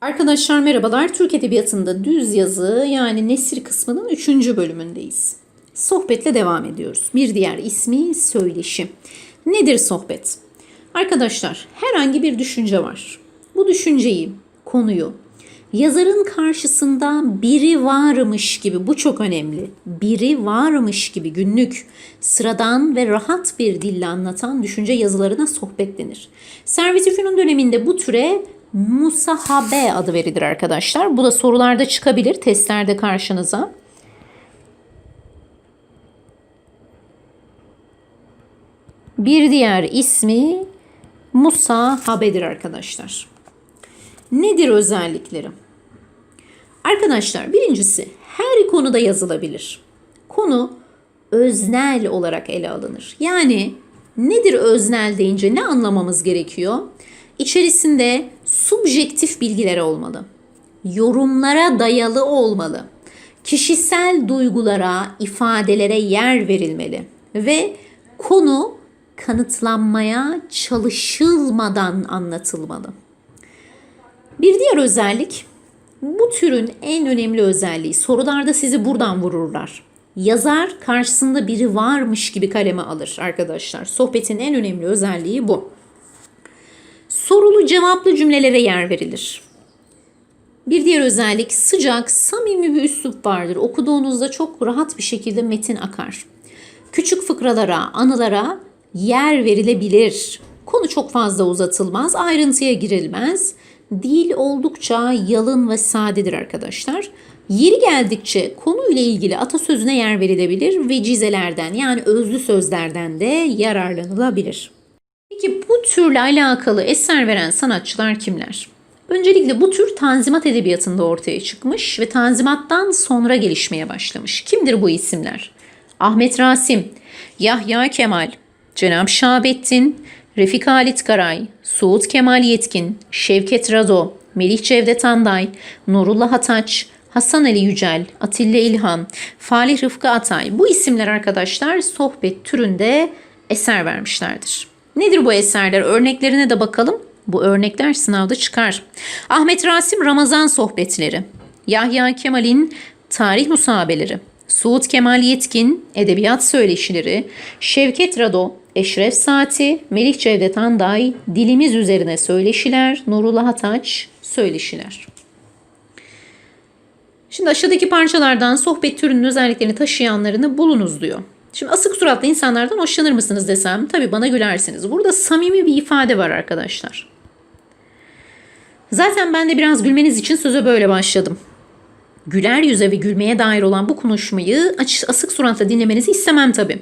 Arkadaşlar merhabalar. Türk Edebiyatı'nda düz yazı yani nesir kısmının 3. bölümündeyiz. Sohbetle devam ediyoruz. Bir diğer ismi söyleşi. Nedir sohbet? Arkadaşlar herhangi bir düşünce var. Bu düşünceyi, konuyu yazarın karşısında biri varmış gibi bu çok önemli. Biri varmış gibi günlük, sıradan ve rahat bir dille anlatan düşünce yazılarına sohbet denir. Servet-i Fünun döneminde bu türe musahabe adı verilir arkadaşlar. Bu da sorularda çıkabilir, testlerde karşınıza. Bir diğer ismi musahabedir arkadaşlar. Nedir özellikleri? Arkadaşlar birincisi her konuda yazılabilir. Konu öznel olarak ele alınır. Yani nedir öznel deyince ne anlamamız gerekiyor? İçerisinde subjektif bilgiler olmalı. Yorumlara dayalı olmalı. Kişisel duygulara, ifadelere yer verilmeli ve konu kanıtlanmaya çalışılmadan anlatılmalı. Bir diğer özellik bu türün en önemli özelliği sorularda sizi buradan vururlar. Yazar karşısında biri varmış gibi kaleme alır arkadaşlar. Sohbetin en önemli özelliği bu. Sorulu cevaplı cümlelere yer verilir. Bir diğer özellik sıcak, samimi bir üslup vardır. Okuduğunuzda çok rahat bir şekilde metin akar. Küçük fıkralara, anılara yer verilebilir. Konu çok fazla uzatılmaz, ayrıntıya girilmez. Dil oldukça yalın ve sadedir arkadaşlar. Yeri geldikçe konuyla ilgili atasözüne yer verilebilir ve cizelerden yani özlü sözlerden de yararlanılabilir. Peki bu türle alakalı eser veren sanatçılar kimler? Öncelikle bu tür Tanzimat Edebiyatı'nda ortaya çıkmış ve Tanzimat'tan sonra gelişmeye başlamış. Kimdir bu isimler? Ahmet Rasim, Yahya Kemal, Cenab Şahabettin, Refik Halit Garay, Suud Kemal Yetkin, Şevket Rado, Melih Cevdet Anday, Nurullah Ataç, Hasan Ali Yücel, Atilla İlhan, Falih Rıfkı Atay bu isimler arkadaşlar sohbet türünde eser vermişlerdir. Nedir bu eserler? Örneklerine de bakalım. Bu örnekler sınavda çıkar. Ahmet Rasim Ramazan sohbetleri, Yahya Kemal'in tarih musabeleri, Suud Kemal Yetkin edebiyat söyleşileri, Şevket Rado Eşref Saati, Melih Cevdet Anday, Dilimiz Üzerine Söyleşiler, Nurullah Ataç, Söyleşiler. Şimdi aşağıdaki parçalardan sohbet türünün özelliklerini taşıyanlarını bulunuz diyor. Şimdi asık suratlı insanlardan hoşlanır mısınız desem tabi bana gülersiniz. Burada samimi bir ifade var arkadaşlar. Zaten ben de biraz gülmeniz için söze böyle başladım. Güler yüze ve gülmeye dair olan bu konuşmayı asık suratla dinlemenizi istemem tabi.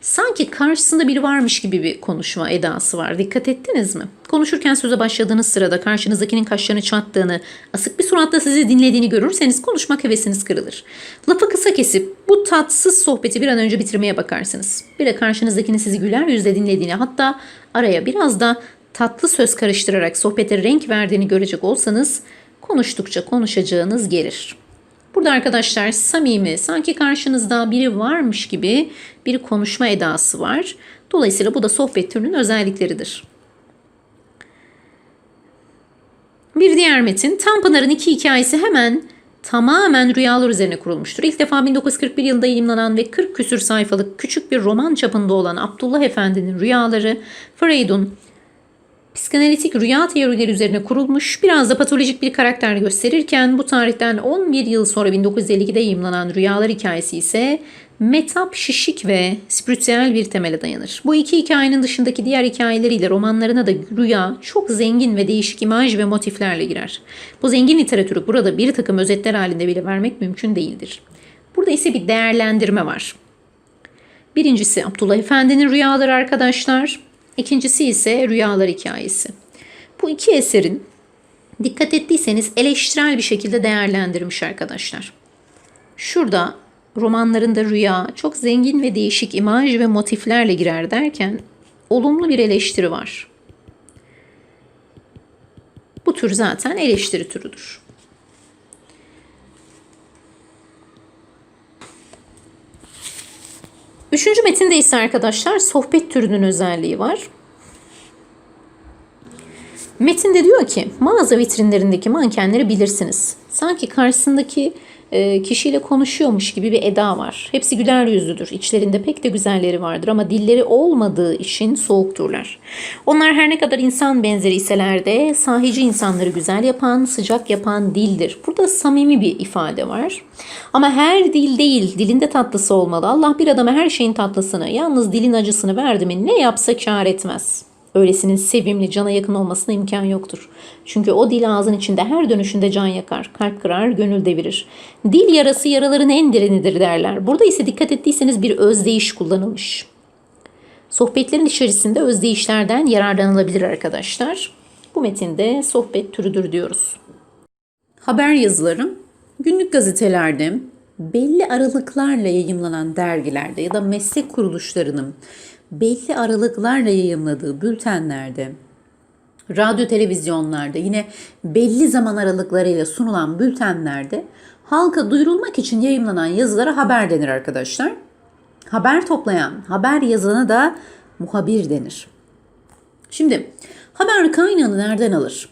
Sanki karşısında biri varmış gibi bir konuşma edası var. Dikkat ettiniz mi? Konuşurken söze başladığınız sırada karşınızdakinin kaşlarını çattığını, asık bir suratla sizi dinlediğini görürseniz konuşmak hevesiniz kırılır. Lafı kısa kesip bu tatsız sohbeti bir an önce bitirmeye bakarsınız. Bir de karşınızdakinin sizi güler yüzle dinlediğini hatta araya biraz da tatlı söz karıştırarak sohbete renk verdiğini görecek olsanız konuştukça konuşacağınız gelir. Burada arkadaşlar samimi, sanki karşınızda biri varmış gibi bir konuşma edası var. Dolayısıyla bu da sohbet türünün özellikleridir. Bir diğer metin, Tanpınar'ın iki hikayesi hemen tamamen rüyalar üzerine kurulmuştur. İlk defa 1941 yılında yayımlanan ve 40 küsür sayfalık küçük bir roman çapında olan Abdullah Efendi'nin rüyaları, Freud'un psikanalitik rüya teorileri üzerine kurulmuş, biraz da patolojik bir karakter gösterirken bu tarihten 11 yıl sonra 1952'de yayımlanan Rüyalar hikayesi ise metap şişik ve spiritüel bir temele dayanır. Bu iki hikayenin dışındaki diğer hikayeleriyle romanlarına da rüya çok zengin ve değişik imaj ve motiflerle girer. Bu zengin literatürü burada bir takım özetler halinde bile vermek mümkün değildir. Burada ise bir değerlendirme var. Birincisi Abdullah Efendi'nin rüyaları arkadaşlar. İkincisi ise Rüyalar Hikayesi. Bu iki eserin dikkat ettiyseniz eleştirel bir şekilde değerlendirmiş arkadaşlar. Şurada romanlarında rüya çok zengin ve değişik imaj ve motiflerle girer derken olumlu bir eleştiri var. Bu tür zaten eleştiri türüdür. Üçüncü metinde ise arkadaşlar sohbet türünün özelliği var. Metinde diyor ki mağaza vitrinlerindeki mankenleri bilirsiniz. Sanki karşısındaki e, kişiyle konuşuyormuş gibi bir eda var. Hepsi güler yüzlüdür. İçlerinde pek de güzelleri vardır ama dilleri olmadığı için soğukturlar. Onlar her ne kadar insan benzeri iseler de sahici insanları güzel yapan, sıcak yapan dildir. Burada samimi bir ifade var. Ama her dil değil, dilinde tatlısı olmalı. Allah bir adama her şeyin tatlısını, yalnız dilin acısını verdi mi ne yapsa kâr etmez. Öylesinin sevimli, cana yakın olmasına imkan yoktur. Çünkü o dil ağzın içinde her dönüşünde can yakar, kalp kırar, gönül devirir. Dil yarası yaraların en derinidir derler. Burada ise dikkat ettiyseniz bir özdeyiş kullanılmış. Sohbetlerin içerisinde özdeyişlerden yararlanılabilir arkadaşlar. Bu metinde sohbet türüdür diyoruz. Haber yazıları günlük gazetelerde, belli aralıklarla yayımlanan dergilerde ya da meslek kuruluşlarının belli aralıklarla yayımladığı bültenlerde, radyo televizyonlarda yine belli zaman aralıklarıyla sunulan bültenlerde halka duyurulmak için yayımlanan yazılara haber denir arkadaşlar. Haber toplayan, haber yazana da muhabir denir. Şimdi haber kaynağını nereden alır?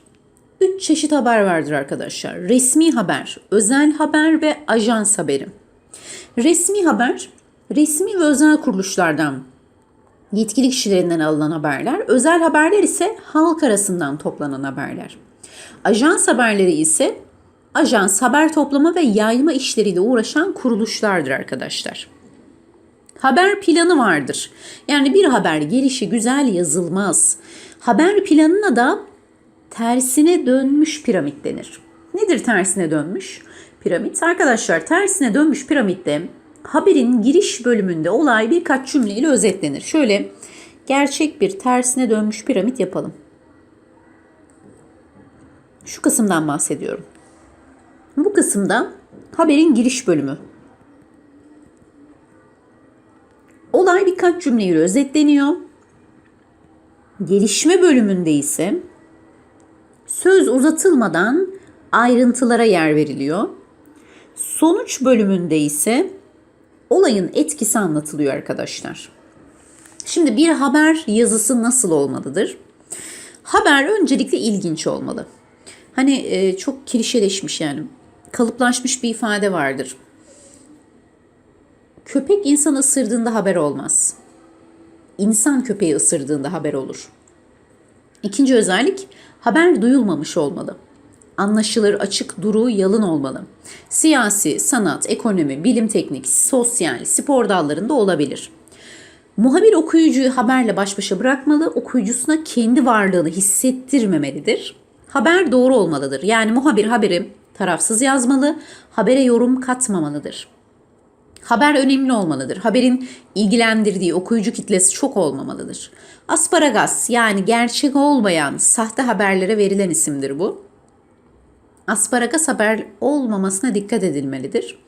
Üç çeşit haber vardır arkadaşlar. Resmi haber, özel haber ve ajans haberi. Resmi haber, resmi ve özel kuruluşlardan yetkili kişilerinden alınan haberler, özel haberler ise halk arasından toplanan haberler. Ajans haberleri ise ajans haber toplama ve yayma işleriyle uğraşan kuruluşlardır arkadaşlar. Haber planı vardır. Yani bir haber gelişi güzel yazılmaz. Haber planına da tersine dönmüş piramit denir. Nedir tersine dönmüş piramit? Arkadaşlar tersine dönmüş piramitte haberin giriş bölümünde olay birkaç cümleyle özetlenir. Şöyle gerçek bir tersine dönmüş piramit yapalım. Şu kısımdan bahsediyorum. Bu kısımda haberin giriş bölümü. Olay birkaç cümleyle özetleniyor. Gelişme bölümünde ise söz uzatılmadan ayrıntılara yer veriliyor. Sonuç bölümünde ise olayın etkisi anlatılıyor arkadaşlar. Şimdi bir haber yazısı nasıl olmalıdır? Haber öncelikle ilginç olmalı. Hani e, çok klişeleşmiş yani kalıplaşmış bir ifade vardır. Köpek insan ısırdığında haber olmaz. İnsan köpeği ısırdığında haber olur. İkinci özellik haber duyulmamış olmalı. Anlaşılır, açık, duru, yalın olmalı. Siyasi, sanat, ekonomi, bilim teknik, sosyal, spor dallarında olabilir. Muhabir okuyucuyu haberle baş başa bırakmalı, okuyucusuna kendi varlığını hissettirmemelidir. Haber doğru olmalıdır. Yani muhabir haberi tarafsız yazmalı, habere yorum katmamalıdır. Haber önemli olmalıdır. Haberin ilgilendirdiği okuyucu kitlesi çok olmamalıdır. Asparagas yani gerçek olmayan sahte haberlere verilen isimdir bu. Asparagas haber olmamasına dikkat edilmelidir.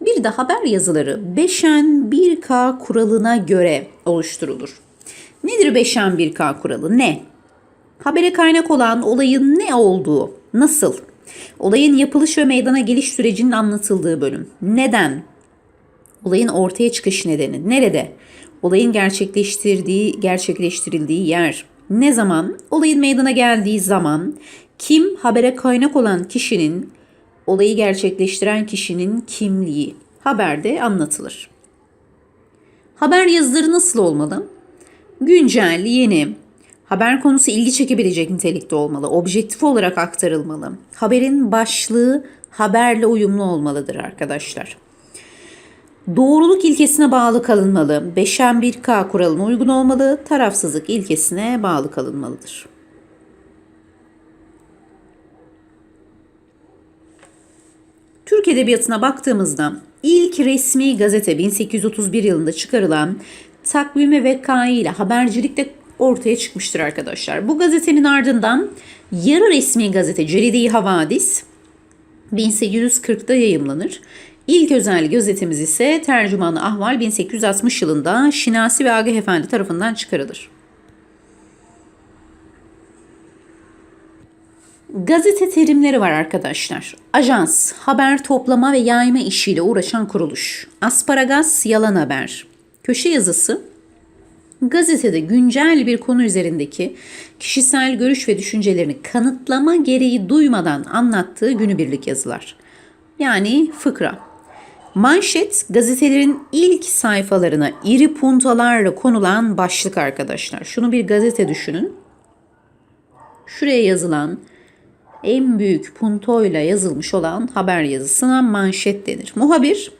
Bir de haber yazıları Beşen 1K kuralına göre oluşturulur. Nedir Beşen 1K kuralı? Ne? Habere kaynak olan olayın ne olduğu, nasıl? Olayın yapılış ve meydana geliş sürecinin anlatıldığı bölüm. Neden? Olayın ortaya çıkış nedeni. Nerede? Olayın gerçekleştirdiği, gerçekleştirildiği yer. Ne zaman? Olayın meydana geldiği zaman. Kim? Habere kaynak olan kişinin, olayı gerçekleştiren kişinin kimliği. Haberde anlatılır. Haber yazıları nasıl olmalı? Güncel, yeni, Haber konusu ilgi çekebilecek nitelikte olmalı, objektif olarak aktarılmalı. Haberin başlığı haberle uyumlu olmalıdır arkadaşlar. Doğruluk ilkesine bağlı kalınmalı. 5'en 1K kuralına uygun olmalı. Tarafsızlık ilkesine bağlı kalınmalıdır. Türk Edebiyatı'na baktığımızda ilk resmi gazete 1831 yılında çıkarılan takvimi ve ile habercilikte ortaya çıkmıştır arkadaşlar. Bu gazetenin ardından yarı resmi gazete Ceride-i Havadis 1840'da yayımlanır. İlk özel gazetemiz ise Tercümanı Ahval 1860 yılında Şinasi ve Agah Efendi tarafından çıkarılır. Gazete terimleri var arkadaşlar. Ajans, haber toplama ve yayma işiyle uğraşan kuruluş. Asparagas, yalan haber. Köşe yazısı, gazetede güncel bir konu üzerindeki kişisel görüş ve düşüncelerini kanıtlama gereği duymadan anlattığı günübirlik yazılar. Yani fıkra. Manşet gazetelerin ilk sayfalarına iri puntalarla konulan başlık arkadaşlar. Şunu bir gazete düşünün. Şuraya yazılan en büyük puntoyla yazılmış olan haber yazısına manşet denir. Muhabir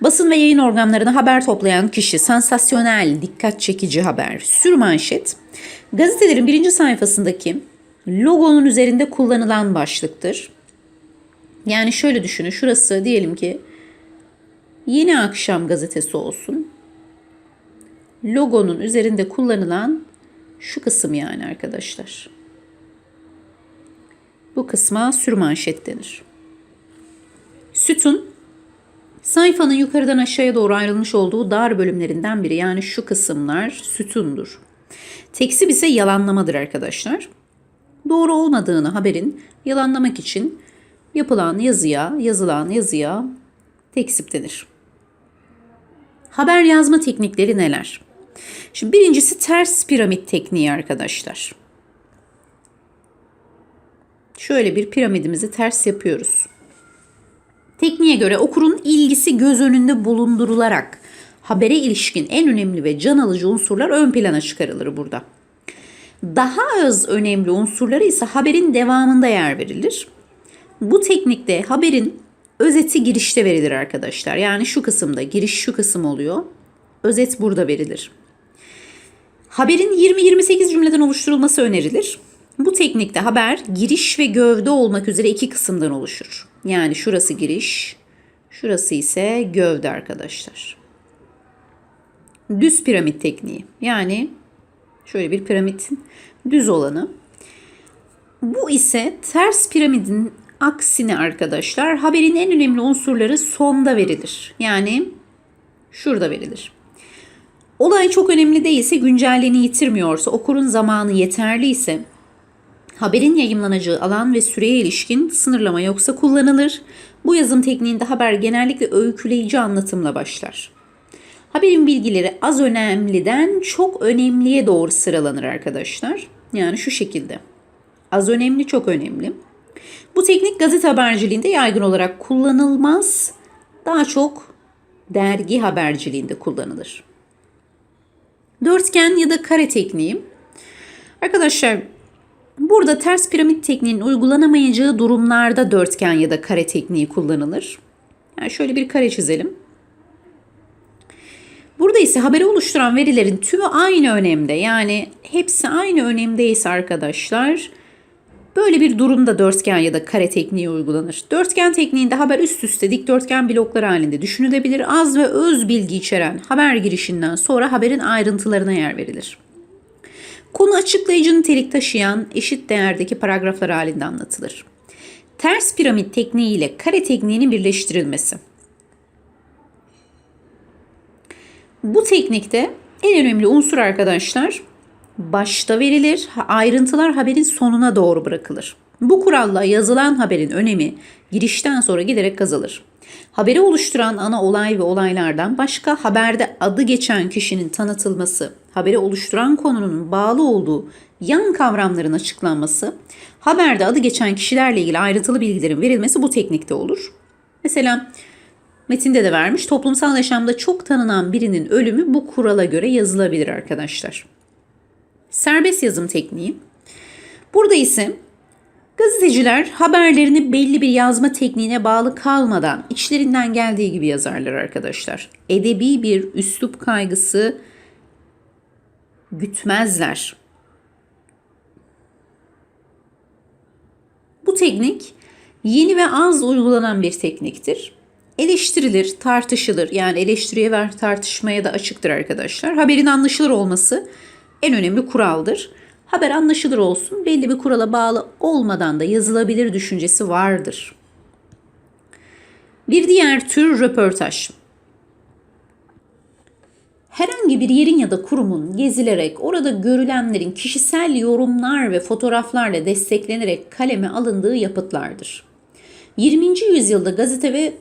Basın ve yayın organlarına haber toplayan kişi, sansasyonel, dikkat çekici haber, sür manşet, gazetelerin birinci sayfasındaki logonun üzerinde kullanılan başlıktır. Yani şöyle düşünün, şurası diyelim ki Yeni Akşam gazetesi olsun. Logonun üzerinde kullanılan şu kısım yani arkadaşlar. Bu kısma sürmanşet denir. Sütun sayfanın yukarıdan aşağıya doğru ayrılmış olduğu dar bölümlerinden biri. Yani şu kısımlar sütundur. Teksip ise yalanlamadır arkadaşlar. Doğru olmadığını haberin yalanlamak için yapılan yazıya, yazılan yazıya teksip denir. Haber yazma teknikleri neler? Şimdi birincisi ters piramit tekniği arkadaşlar. Şöyle bir piramidimizi ters yapıyoruz. Tekniğe göre okurun ilgisi göz önünde bulundurularak habere ilişkin en önemli ve can alıcı unsurlar ön plana çıkarılır burada. Daha az önemli unsurları ise haberin devamında yer verilir. Bu teknikte haberin özeti girişte verilir arkadaşlar. Yani şu kısımda giriş şu kısım oluyor. Özet burada verilir. Haberin 20-28 cümleden oluşturulması önerilir. Bu teknikte haber giriş ve gövde olmak üzere iki kısımdan oluşur. Yani şurası giriş, şurası ise gövde arkadaşlar. Düz piramit tekniği. Yani şöyle bir piramidin düz olanı. Bu ise ters piramidin aksine arkadaşlar haberin en önemli unsurları sonda verilir. Yani şurada verilir. Olay çok önemli değilse, güncelliğini yitirmiyorsa, okurun zamanı yeterli ise Haberin yayımlanacağı alan ve süreye ilişkin sınırlama yoksa kullanılır. Bu yazım tekniğinde haber genellikle öyküleyici anlatımla başlar. Haberin bilgileri az önemliden çok önemliye doğru sıralanır arkadaşlar. Yani şu şekilde. Az önemli, çok önemli. Bu teknik gazete haberciliğinde yaygın olarak kullanılmaz. Daha çok dergi haberciliğinde kullanılır. Dörtgen ya da kare tekniği. Arkadaşlar Burada ters piramit tekniğinin uygulanamayacağı durumlarda dörtgen ya da kare tekniği kullanılır. Yani şöyle bir kare çizelim. Burada ise haberi oluşturan verilerin tümü aynı önemde. Yani hepsi aynı önemdeyse arkadaşlar böyle bir durumda dörtgen ya da kare tekniği uygulanır. Dörtgen tekniğinde haber üst üste dikdörtgen bloklar halinde düşünülebilir. Az ve öz bilgi içeren haber girişinden sonra haberin ayrıntılarına yer verilir. Konu açıklayıcı nitelik taşıyan eşit değerdeki paragraflar halinde anlatılır. Ters piramit tekniği ile kare tekniğinin birleştirilmesi. Bu teknikte en önemli unsur arkadaşlar başta verilir, ayrıntılar haberin sonuna doğru bırakılır. Bu kuralla yazılan haberin önemi girişten sonra giderek azalır. Haberi oluşturan ana olay ve olaylardan başka haberde adı geçen kişinin tanıtılması, haberi oluşturan konunun bağlı olduğu yan kavramların açıklanması, haberde adı geçen kişilerle ilgili ayrıntılı bilgilerin verilmesi bu teknikte olur. Mesela metinde de vermiş toplumsal yaşamda çok tanınan birinin ölümü bu kurala göre yazılabilir arkadaşlar. Serbest yazım tekniği. Burada ise Gazeteciler haberlerini belli bir yazma tekniğine bağlı kalmadan içlerinden geldiği gibi yazarlar arkadaşlar. Edebi bir üslup kaygısı gütmezler. Bu teknik yeni ve az uygulanan bir tekniktir. Eleştirilir, tartışılır. Yani eleştiriye ve tartışmaya da açıktır arkadaşlar. Haberin anlaşılır olması en önemli kuraldır. Haber anlaşılır olsun, belli bir kurala bağlı olmadan da yazılabilir düşüncesi vardır. Bir diğer tür röportaj. Herhangi bir yerin ya da kurumun gezilerek orada görülenlerin kişisel yorumlar ve fotoğraflarla desteklenerek kaleme alındığı yapıtlardır. 20. yüzyılda gazete ve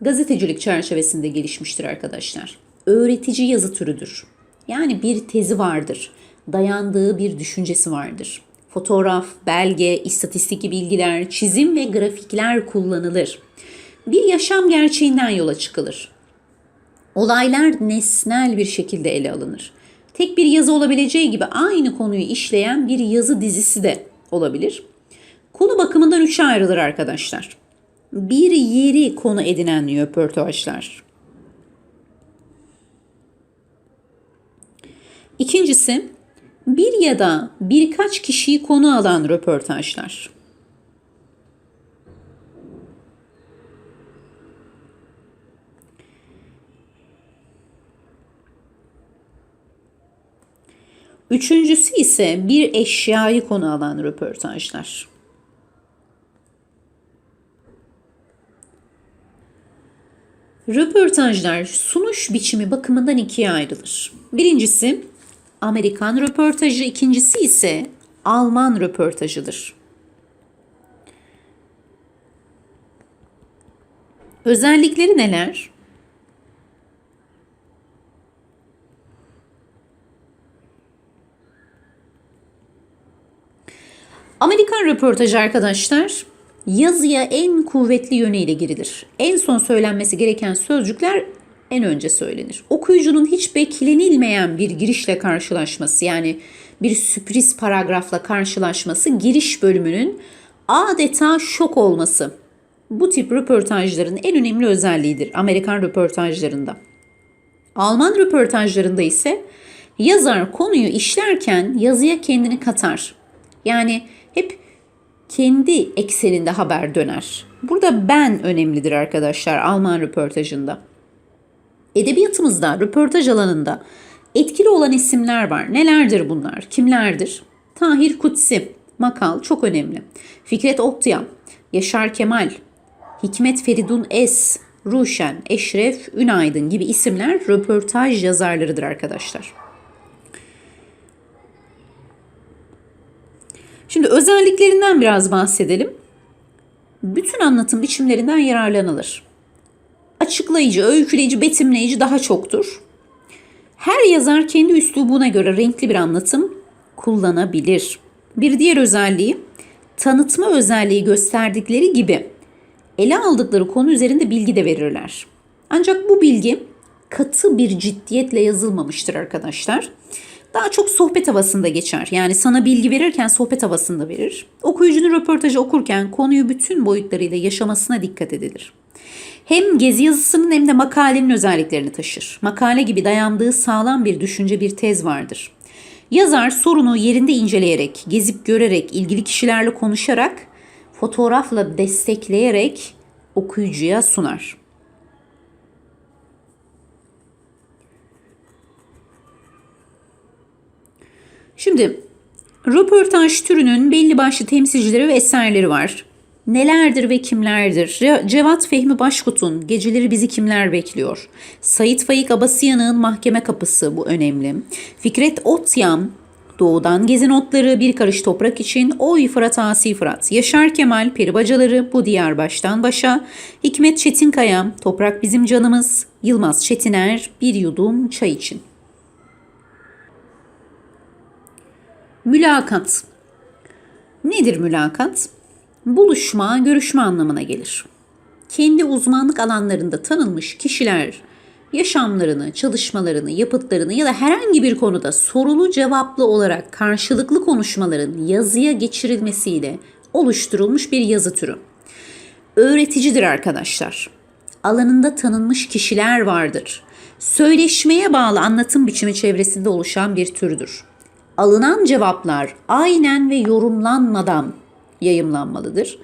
gazetecilik çerçevesinde gelişmiştir arkadaşlar. Öğretici yazı türüdür. Yani bir tezi vardır. Dayandığı bir düşüncesi vardır. Fotoğraf, belge, istatistik bilgiler, çizim ve grafikler kullanılır. Bir yaşam gerçeğinden yola çıkılır. Olaylar nesnel bir şekilde ele alınır. Tek bir yazı olabileceği gibi aynı konuyu işleyen bir yazı dizisi de olabilir. Konu bakımından üçe ayrılır arkadaşlar. Bir yeri konu edinen röportajlar. İkincisi bir ya da birkaç kişiyi konu alan röportajlar. Üçüncüsü ise bir eşyayı konu alan röportajlar. Röportajlar sunuş biçimi bakımından ikiye ayrılır. Birincisi Amerikan röportajı, ikincisi ise Alman röportajıdır. Özellikleri neler? Amerikan röportajı arkadaşlar yazıya en kuvvetli yönüyle girilir. En son söylenmesi gereken sözcükler en önce söylenir. Okuyucunun hiç beklenilmeyen bir girişle karşılaşması yani bir sürpriz paragrafla karşılaşması giriş bölümünün adeta şok olması. Bu tip röportajların en önemli özelliğidir Amerikan röportajlarında. Alman röportajlarında ise yazar konuyu işlerken yazıya kendini katar. Yani hep kendi ekseninde haber döner. Burada ben önemlidir arkadaşlar Alman röportajında. Edebiyatımızda, röportaj alanında etkili olan isimler var. Nelerdir bunlar? Kimlerdir? Tahir Kutsi, Makal çok önemli. Fikret Oktyan, Yaşar Kemal, Hikmet Feridun Es, Ruşen, Eşref Ünaydın gibi isimler röportaj yazarlarıdır arkadaşlar. Şimdi özelliklerinden biraz bahsedelim. Bütün anlatım biçimlerinden yararlanılır. Açıklayıcı, öyküleyici, betimleyici daha çoktur. Her yazar kendi üslubuna göre renkli bir anlatım kullanabilir. Bir diğer özelliği tanıtma özelliği gösterdikleri gibi ele aldıkları konu üzerinde bilgi de verirler. Ancak bu bilgi katı bir ciddiyetle yazılmamıştır arkadaşlar. Daha çok sohbet havasında geçer. Yani sana bilgi verirken sohbet havasında verir. Okuyucunun röportajı okurken konuyu bütün boyutlarıyla yaşamasına dikkat edilir. Hem gezi yazısının hem de makalenin özelliklerini taşır. Makale gibi dayandığı sağlam bir düşünce bir tez vardır. Yazar sorunu yerinde inceleyerek, gezip görerek, ilgili kişilerle konuşarak, fotoğrafla destekleyerek okuyucuya sunar. Şimdi röportaj türünün belli başlı temsilcileri ve eserleri var. Nelerdir ve kimlerdir? Cevat Fehmi Başkut'un Geceleri Bizi Kimler Bekliyor? Sait Faik Abasıyan'ın Mahkeme Kapısı bu önemli. Fikret Otyam Doğudan Gezi Notları, Bir Karış Toprak için, Oy Fırat Asi Fırat, Yaşar Kemal, Peribacaları, Bu Diyar Baştan Başa, Hikmet Çetinkaya, Toprak Bizim Canımız, Yılmaz Çetiner, Bir Yudum Çay için. Mülakat. Nedir mülakat? Buluşma, görüşme anlamına gelir. Kendi uzmanlık alanlarında tanınmış kişiler yaşamlarını, çalışmalarını, yapıtlarını ya da herhangi bir konuda sorulu cevaplı olarak karşılıklı konuşmaların yazıya geçirilmesiyle oluşturulmuş bir yazı türü. Öğreticidir arkadaşlar. Alanında tanınmış kişiler vardır. Söyleşmeye bağlı anlatım biçimi çevresinde oluşan bir türdür alınan cevaplar aynen ve yorumlanmadan yayımlanmalıdır.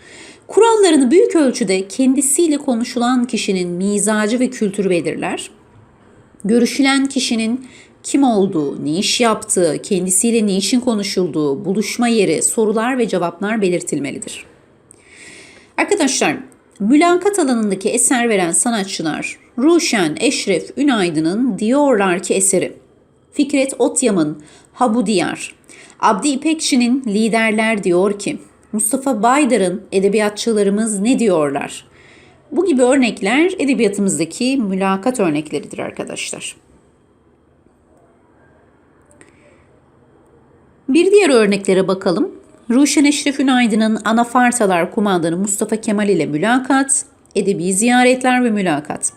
Kurallarını büyük ölçüde kendisiyle konuşulan kişinin mizacı ve kültürü belirler. Görüşülen kişinin kim olduğu, ne iş yaptığı, kendisiyle ne işin konuşulduğu, buluşma yeri, sorular ve cevaplar belirtilmelidir. Arkadaşlar, mülakat alanındaki eser veren sanatçılar Ruşen Eşref Ünaydın'ın Diyorlar ki eseri, Fikret Otyam'ın Habu Diyar. Abdi İpekçi'nin liderler diyor ki Mustafa Baydar'ın edebiyatçılarımız ne diyorlar? Bu gibi örnekler edebiyatımızdaki mülakat örnekleridir arkadaşlar. Bir diğer örneklere bakalım. Ruşen Eşref Ünaydın'ın Anafartalar kumandanı Mustafa Kemal ile mülakat, edebi ziyaretler ve mülakat.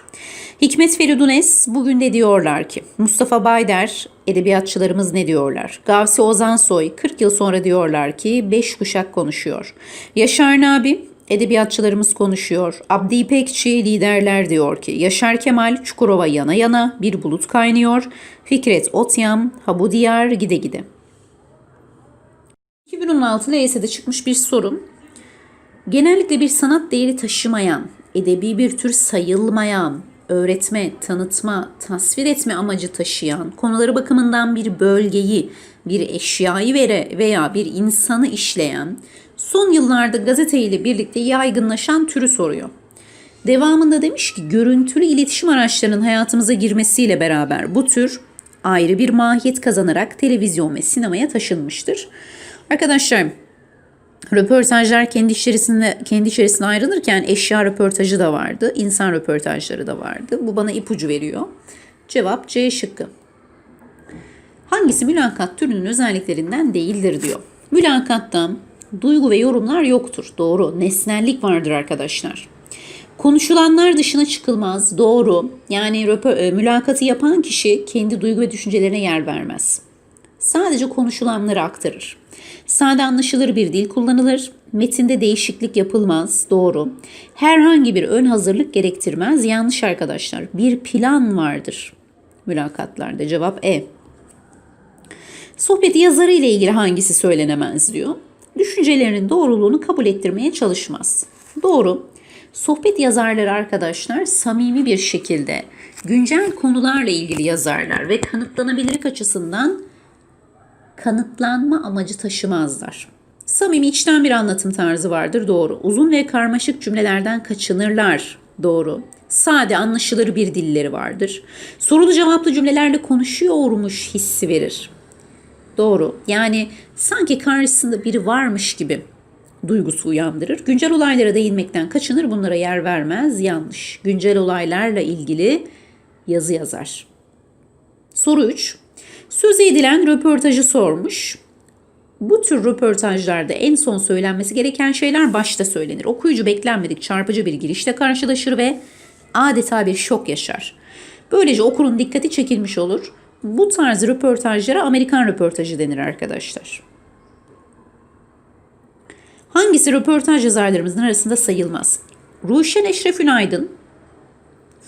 Hikmet Feridunes bugün de diyorlar ki, Mustafa Bayder, edebiyatçılarımız ne diyorlar? Gavsi Ozansoy 40 yıl sonra diyorlar ki 5 kuşak konuşuyor. Yaşar Nabi, edebiyatçılarımız konuşuyor. Abdi İpekçi liderler diyor ki Yaşar Kemal Çukurova yana yana bir bulut kaynıyor. Fikret Otyam ha bu diyar gide gide. 2016 LYS'de çıkmış bir sorum. Genellikle bir sanat değeri taşımayan, edebi bir tür sayılmayan, öğretme, tanıtma, tasvir etme amacı taşıyan, konuları bakımından bir bölgeyi, bir eşyayı vere veya bir insanı işleyen, son yıllarda gazete ile birlikte yaygınlaşan türü soruyor. Devamında demiş ki görüntülü iletişim araçlarının hayatımıza girmesiyle beraber bu tür ayrı bir mahiyet kazanarak televizyon ve sinemaya taşınmıştır. Arkadaşlar röportajlar kendi içerisinde kendi içerisinde ayrılırken eşya röportajı da vardı, insan röportajları da vardı. Bu bana ipucu veriyor. Cevap C şıkkı. Hangisi mülakat türünün özelliklerinden değildir diyor. Mülakatta duygu ve yorumlar yoktur. Doğru. Nesnellik vardır arkadaşlar. Konuşulanlar dışına çıkılmaz. Doğru. Yani e, mülakatı yapan kişi kendi duygu ve düşüncelerine yer vermez. Sadece konuşulanları aktarır. Sade anlaşılır bir dil kullanılır. Metinde değişiklik yapılmaz. Doğru. Herhangi bir ön hazırlık gerektirmez. Yanlış arkadaşlar. Bir plan vardır mülakatlarda. Cevap E. Sohbet yazarı ile ilgili hangisi söylenemez diyor. Düşüncelerinin doğruluğunu kabul ettirmeye çalışmaz. Doğru. Sohbet yazarları arkadaşlar samimi bir şekilde güncel konularla ilgili yazarlar ve kanıtlanabilirlik açısından kanıtlanma amacı taşımazlar. Samimi içten bir anlatım tarzı vardır doğru. Uzun ve karmaşık cümlelerden kaçınırlar doğru. Sade anlaşılır bir dilleri vardır. Sorulu cevaplı cümlelerle konuşuyormuş hissi verir. Doğru. Yani sanki karşısında biri varmış gibi duygusu uyandırır. Güncel olaylara değinmekten kaçınır, bunlara yer vermez. Yanlış. Güncel olaylarla ilgili yazı yazar. Soru 3. Söz edilen röportajı sormuş. Bu tür röportajlarda en son söylenmesi gereken şeyler başta söylenir. Okuyucu beklenmedik çarpıcı bir girişle karşılaşır ve adeta bir şok yaşar. Böylece okurun dikkati çekilmiş olur. Bu tarz röportajlara Amerikan röportajı denir arkadaşlar. Hangisi röportaj yazarlarımızın arasında sayılmaz? Ruşen Eşref Ünaydın,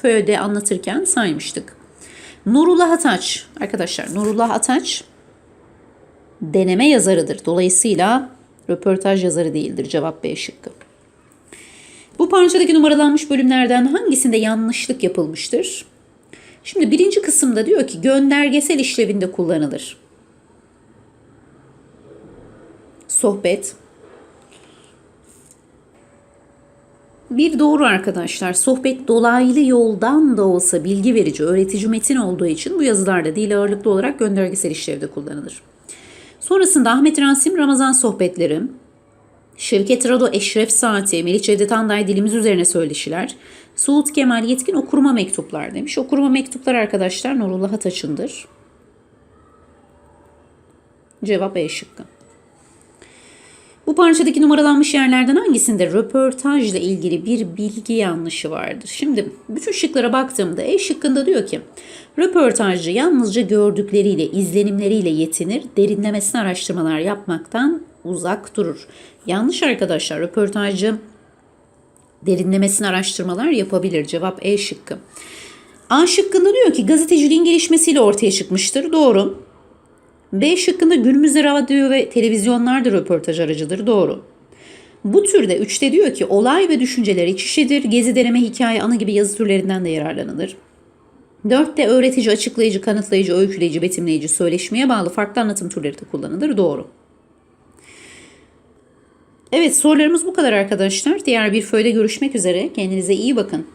Föğde anlatırken saymıştık. Nurullah Ataç, arkadaşlar Nurullah Ataç deneme yazarıdır. Dolayısıyla röportaj yazarı değildir. Cevap B şıkkı. Bu parçadaki numaralanmış bölümlerden hangisinde yanlışlık yapılmıştır? Şimdi birinci kısımda diyor ki göndergesel işlevinde kullanılır. Sohbet. Bir doğru arkadaşlar. Sohbet dolaylı yoldan da olsa bilgi verici, öğretici metin olduğu için bu yazılarda dil ağırlıklı olarak göndergesel işlevde kullanılır. Sonrasında Ahmet Rasim Ramazan sohbetleri, Şevket Rado Eşref Saati, Melih Cevdet Anday dilimiz üzerine söyleşiler, Suud Kemal Yetkin okurma mektuplar demiş. Okurma mektuplar arkadaşlar Nurullah Ataç'ındır. Cevap E şıkkı. Bu parçadaki numaralanmış yerlerden hangisinde röportajla ilgili bir bilgi yanlışı vardır? Şimdi bütün şıklara baktığımda E şıkkında diyor ki röportajcı yalnızca gördükleriyle, izlenimleriyle yetinir, derinlemesine araştırmalar yapmaktan uzak durur. Yanlış arkadaşlar röportajcı derinlemesine araştırmalar yapabilir. Cevap E şıkkı. A şıkkında diyor ki gazeteciliğin gelişmesiyle ortaya çıkmıştır. Doğru. B şıkkında günümüzde radyo ve televizyonlar da röportaj aracıdır. Doğru. Bu türde üçte diyor ki olay ve düşünceler iç içedir. Gezi deneme, hikaye, anı gibi yazı türlerinden de yararlanılır. Dörtte öğretici, açıklayıcı, kanıtlayıcı, öyküleyici, betimleyici, söyleşmeye bağlı farklı anlatım türleri de kullanılır. Doğru. Evet sorularımız bu kadar arkadaşlar. Diğer bir föyde görüşmek üzere. Kendinize iyi bakın.